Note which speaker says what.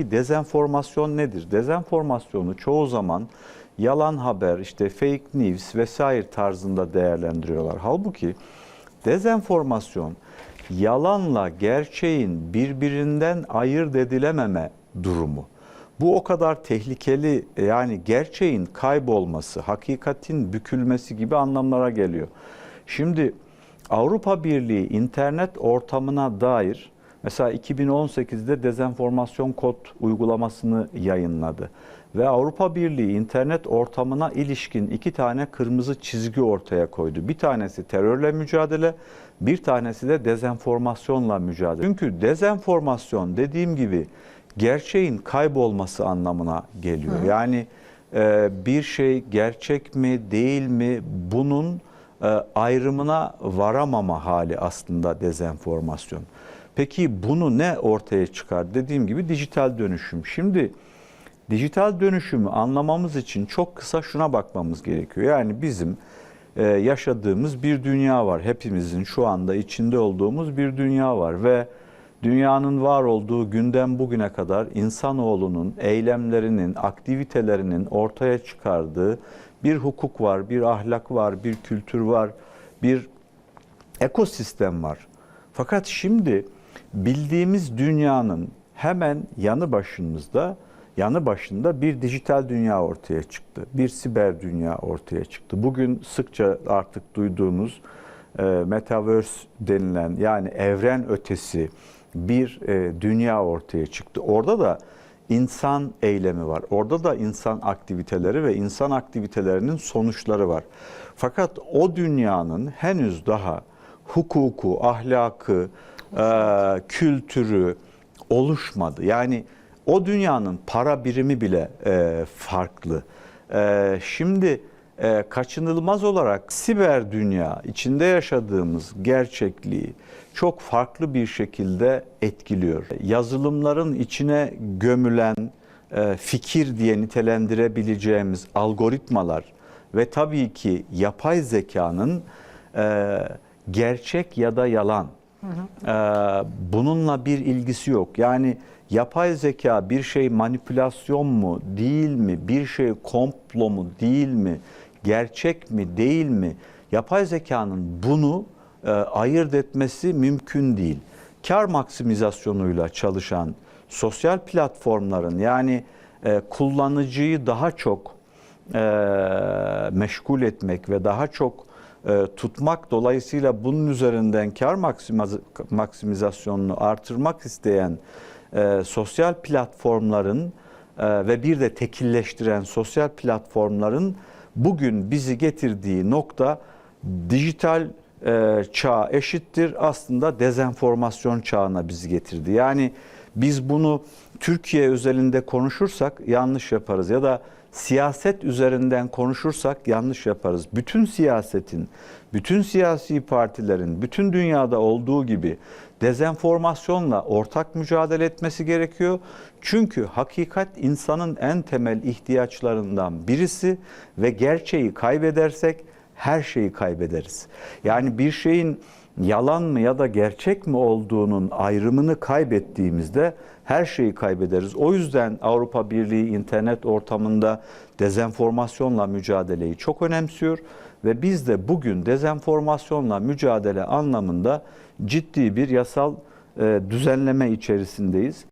Speaker 1: Peki dezenformasyon nedir? Dezenformasyonu çoğu zaman yalan haber, işte fake news vesaire tarzında değerlendiriyorlar. Halbuki dezenformasyon yalanla gerçeğin birbirinden ayırt edilememe durumu. Bu o kadar tehlikeli yani gerçeğin kaybolması, hakikatin bükülmesi gibi anlamlara geliyor. Şimdi Avrupa Birliği internet ortamına dair mesela 2018'de dezenformasyon kod uygulamasını yayınladı. Ve Avrupa Birliği internet ortamına ilişkin iki tane kırmızı çizgi ortaya koydu. Bir tanesi terörle mücadele, bir tanesi de dezenformasyonla mücadele. Çünkü dezenformasyon dediğim gibi gerçeğin kaybolması anlamına geliyor. Yani e, bir şey gerçek mi değil mi bunun e, ayrımına varamama hali aslında dezenformasyon. Peki bunu ne ortaya çıkar? Dediğim gibi dijital dönüşüm. Şimdi dijital dönüşümü anlamamız için çok kısa şuna bakmamız gerekiyor. Yani bizim e, yaşadığımız bir dünya var. Hepimizin şu anda içinde olduğumuz bir dünya var ve dünyanın var olduğu günden bugüne kadar insanoğlunun eylemlerinin, aktivitelerinin ortaya çıkardığı bir hukuk var, bir ahlak var, bir kültür var, bir ekosistem var. Fakat şimdi bildiğimiz dünyanın hemen yanı başımızda, yanı başında bir dijital dünya ortaya çıktı. Bir siber dünya ortaya çıktı. Bugün sıkça artık duyduğumuz e, metaverse denilen yani evren ötesi bir e, dünya ortaya çıktı. Orada da insan eylemi var. Orada da insan aktiviteleri ve insan aktivitelerinin sonuçları var. Fakat o dünyanın henüz daha hukuku, ahlakı, e, kültürü oluşmadı. Yani o dünyanın para birimi bile e, farklı. E, şimdi e, kaçınılmaz olarak siber dünya içinde yaşadığımız gerçekliği çok farklı bir şekilde etkiliyor. Yazılımların içine gömülen e, fikir diye nitelendirebileceğimiz algoritmalar ve tabii ki yapay zekanın e, gerçek ya da yalan e, bununla bir ilgisi yok. Yani yapay zeka bir şey manipülasyon mu değil mi, bir şey komplo mu değil mi, gerçek mi değil mi? Yapay zekanın bunu e, ayırt etmesi mümkün değil. Kar maksimizasyonuyla çalışan sosyal platformların yani e, kullanıcıyı daha çok e, meşgul etmek ve daha çok e, tutmak dolayısıyla bunun üzerinden kar maksimiz- maksimizasyonunu artırmak isteyen e, sosyal platformların e, ve bir de tekilleştiren sosyal platformların bugün bizi getirdiği nokta dijital e, çağ eşittir aslında dezenformasyon çağına bizi getirdi. Yani biz bunu Türkiye özelinde konuşursak yanlış yaparız ya da siyaset üzerinden konuşursak yanlış yaparız. Bütün siyasetin, bütün siyasi partilerin, bütün dünyada olduğu gibi dezenformasyonla ortak mücadele etmesi gerekiyor. Çünkü hakikat insanın en temel ihtiyaçlarından birisi ve gerçeği kaybedersek her şeyi kaybederiz. Yani bir şeyin yalan mı ya da gerçek mi olduğunun ayrımını kaybettiğimizde her şeyi kaybederiz. O yüzden Avrupa Birliği internet ortamında dezenformasyonla mücadeleyi çok önemsiyor ve biz de bugün dezenformasyonla mücadele anlamında ciddi bir yasal e, düzenleme içerisindeyiz.